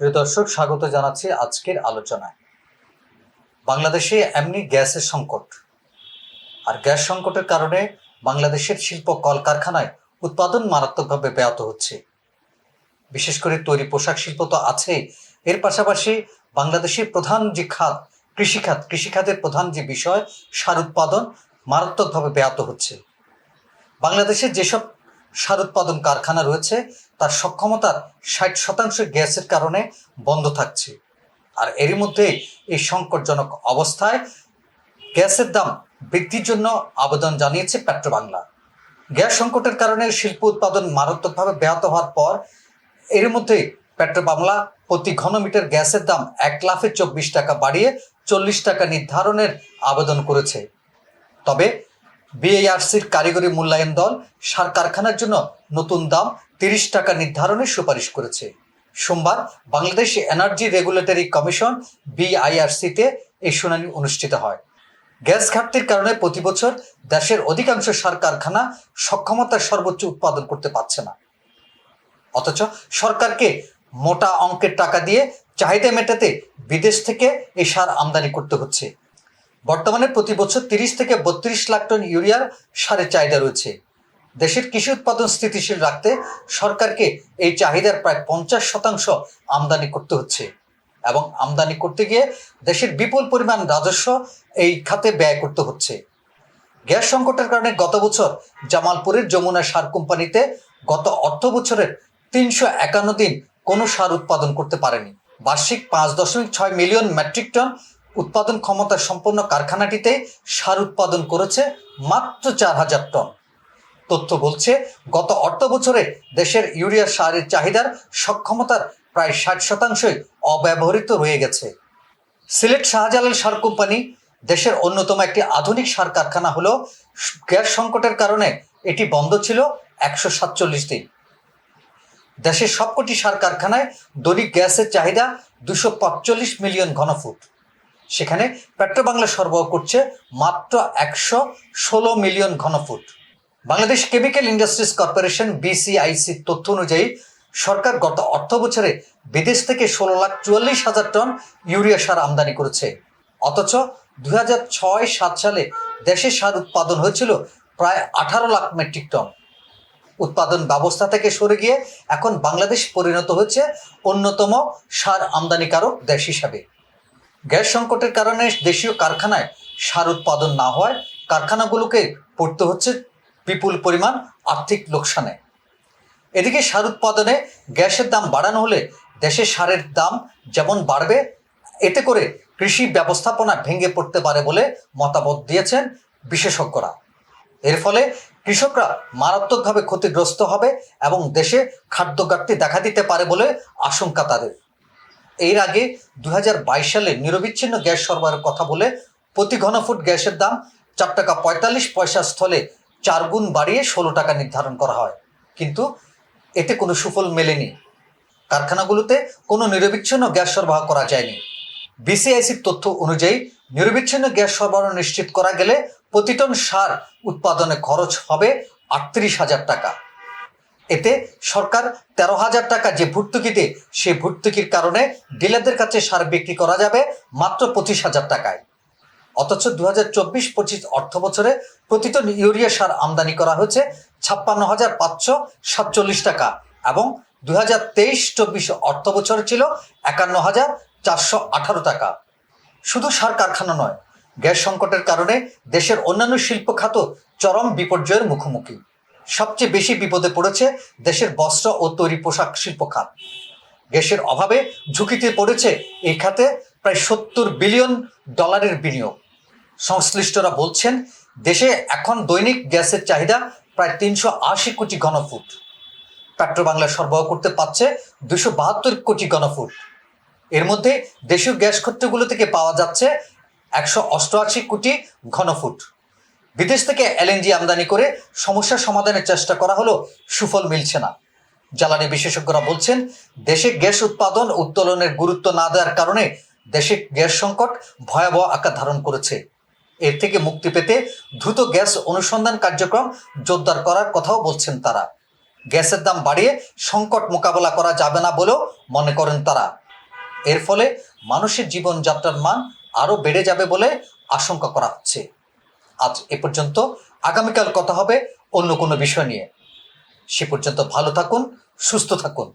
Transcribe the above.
প্রিয় দর্শক, স্বাগত জানাচ্ছি আজকের আলোচনায়। বাংলাদেশে এমনি গ্যাসের সংকট। আর গ্যাস সংকটের কারণে বাংলাদেশের শিল্প কলকারখানায় উৎপাদন মারাত্মকভাবে ব্যাহত হচ্ছে। বিশেষ করে তৈরি পোশাক শিল্প তো আছেই এর পাশাপাশি বাংলাদেশের প্রধান যে খাত, কৃষিখাত, কৃষিখাতের প্রধান যে বিষয়, সার উৎপাদন মারাত্মকভাবে ব্যাহত হচ্ছে। বাংলাদেশের যেসব সার উৎপাদন কারখানা রয়েছে তার সক্ষমতার ষাট শতাংশ গ্যাসের কারণে বন্ধ থাকছে। আর এরই মধ্যে এই সংকটজনক অবস্থায় গ্যাসের দাম বৃদ্ধির জন্য আবেদন জানিয়েছে পেট্রোবাংলা। গ্যাস সংকটের কারণে শিল্প উৎপাদন মারাত্মকভাবে ব্যাহত হওয়ার পর এর মধ্যে পেট্রোবাংলা প্রতি ঘনমিটার গ্যাসের দাম এক লাফে চব্বিশ টাকা বাড়িয়ে চল্লিশ টাকা নির্ধারণের আবেদন করেছে। তবে বিএআরসির কারিগরি মূল্যায়ন দল সার কারখানার জন্য নতুন দাম তিরিশ টাকা নির্ধারণের সুপারিশ করেছে। সোমবার বাংলাদেশ এনার্জি রেগুলেটরি কমিশন বিআইআরসিতে এই শুনানি অনুষ্ঠিত হয়। গ্যাস ঘাটতির কারণে প্রতি বছর দেশের অধিকাংশ সার কারখানা সক্ষমতার সর্বোচ্চ উৎপাদন করতে পারছে না। অথচ সরকারকে মোটা অঙ্কের টাকা দিয়ে চাহিদা মেটাতে বিদেশ থেকে এই সার আমদানি করতে হচ্ছে। বর্তমানে প্রতি বছর তিরিশ থেকে বত্রিশ লাখ টন ইউরিয়ার সারের চাহিদা রয়েছে। দেশের কৃষি উৎপাদন স্থিতিশীল রাখতে সরকারকে এই চাহিদার প্রায় পঞ্চাশ শতাংশ আমদানি করতে হচ্ছে। এবং আমদানি করতে গিয়ে দেশের বিপুল পরিমাণ রাজস্ব এই খাতে ব্যয় করতে হচ্ছে। গ্যাস সংকটের কারণে গত বছর জামালপুরের যমুনা সার কোম্পানিতে গত অর্থ বছরের তিনশো একান্ন দিন কোনো সার উৎপাদন করতে পারেনি। বার্ষিক পাঁচ দশমিক ছয় মিলিয়ন মেট্রিক টন উৎপাদন ক্ষমতা সম্পন্ন কারখানাটিতে সার উৎপাদন করেছে মাত্র চার হাজার টন। তথ্য বলছে, গত অর্থ বছরে দেশের ইউরিয়া সারের চাহিদার সক্ষমতার প্রায় ষাট শতাংশই অব্যবহৃত রয়ে গেছে। সিলেট শাহজালাল সার কোম্পানি দেশের অন্যতম একটি আধুনিক সার কারখানা হলো গ্যাস সংকটের কারণে এটি বন্ধ ছিল একশো সাতচল্লিশ দিন। দেশের সবকটি সার কারখানায় দৈনিক গ্যাসের চাহিদা দুশো পাঁচচল্লিশ মিলিয়ন ঘনফুট। সেখানে পেট্রোবাংলা সরবরাহ করছে মাত্র একশো ষোলো million ঘনফুট। Bangladesh chemical industries corporation BCIC তথ্য অনুযায়ী, সরকার গত অর্থ বছরে বিদেশ থেকে ষোলো লাখ চুয়াল্লিশ হাজার টন ইউরিয়া সার আমদানি করেছে। অথচ দু হাজার ছয় সাত সালে দেশে সার উৎপাদন হয়েছিল প্রায় আঠারো লাখ মেট্রিক টন। উৎপাদন ব্যবস্থা থেকে সরে গিয়ে এখন বাংলাদেশ পরিণত হয়েছে অন্যতম সার আমদানিকারক দেশ হিসাবে। গ্যাস সংকটের কারণে দেশীয় কারখানায় সার উৎপাদন না হওয়ায় কারখানাগুলোকে পড়তে হচ্ছে বিপুল পরিমাণ আর্থিক লোকসানে। এদিকে সার উৎপাদনে গ্যাসের দাম বাড়ানো হলে দেশে সারের দাম যেমন বাড়বে, এতে করে কৃষি ব্যবস্থাপনা ভেঙে পড়তে পারে বলে মতামত দিয়েছেন বিশেষজ্ঞরা। এর ফলে কৃষকরা মারাত্মকভাবে ক্ষতিগ্রস্ত হবে এবং দেশে খাদ্য ঘাটতি দেখা দিতে পারে বলে আশঙ্কা তাদের। এর আগে দু হাজার বাইশ সালে নিরবিচ্ছিন্ন গ্যাস সরবরাহের কথা বলে প্রতি ঘনফুট গ্যাসের দাম চার টাকা পঁয়তাল্লিশ পয়সা স্থলে চার গুণ বাড়িয়ে ষোলো টাকা নির্ধারণ করা হয়। কিন্তু এতে কোনো সুফল মেলেনি। কারখানাগুলোতে কোনো নিরবিচ্ছিন্ন গ্যাস সরবরাহ করা যায়নি। বিসিআইসির তথ্য অনুযায়ী, নিরবিচ্ছিন্ন গ্যাস সরবরাহ নিশ্চিত করা গেলে প্রতি টন সার উৎপাদনে খরচ হবে আটত্রিশ হাজার টাকা। এতে সরকার তেরো হাজার টাকা যে ভর্তুকিতে সেই ভর্তুকির কারণে ডিলারদের কাছে সার বিক্রি করা যাবে মাত্র পঁচিশ হাজার টাকায়। অথচ দু হাজার চব্বিশ পঁচিশ অর্থ বছরে প্রতি টন ইউরিয়া সার আমদানি করা হয়েছে ছাপ্পান্ন হাজার পাঁচশো সাতচল্লিশ টাকা এবং দু হাজার তেইশ চব্বিশ অর্থ বছরে ছিল একান্ন হাজার চারশো আঠারো টাকা। শুধু সার কারখানা নয়, গ্যাস সংকটের কারণে দেশের অন্যান্য শিল্প খাত চরম বিপর্যয়ের মুখোমুখি। সবচেয়ে বেশি বিপদে পড়েছে দেশের বস্ত্র ও তৈরি পোশাক শিল্প খাত। গ্যাসের অভাবে ঝুঁকিতে পড়েছে এই খাতে প্রায় সত্তর বিলিয়ন ডলারের বিনিয়োগ। সংশ্লিষ্টরা বলছেন দেশে এখন দৈনিক গ্যাসের চাহিদা প্রায় তিনশো আশি কোটি ঘনফুট। পেট্রোবাংলা সরবরাহ করতে পারছে দুশো বাহাত্তর কোটি ঘনফুট। এর মধ্যে দেশীয় গ্যাস ক্ষেত্রগুলো থেকে পাওয়া যাচ্ছে একশো অষ্টআশি কোটি ঘনফুট। বিদেশ থেকে এলএনজি আমদানি করে সমস্যা সমাধানের চেষ্টা করা হলো সুফল মিলছে না। জ্বালানি বিশেষজ্ঞরা বলছেন, দেশে গ্যাস উৎপাদন উত্তোলনের গুরুত্ব না দেওয়ার কারণে দেশে গ্যাস সংকট ভয়াবহ আকার ধারণ করেছে। এর থেকে মুক্তি পেতে দ্রুত গ্যাস অনুসন্ধান কার্যক্রম জোরদার করার কথাও বলছেন তারা। গ্যাসের দাম বাড়িয়ে সংকট মোকাবেলা করা যাবে না বলেও মনে করেন তারা। এর ফলে মানুষের জীবনযাত্রার মান আরও বেড়ে যাবে বলে আশঙ্কা করা হচ্ছে। আজ এ পর্যন্ত আগামীকাল কথা হবে অন্য কোনো বিষয় নিয়ে। সে পর্যন্ত ভালো থাকুন, সুস্থ থাকুন।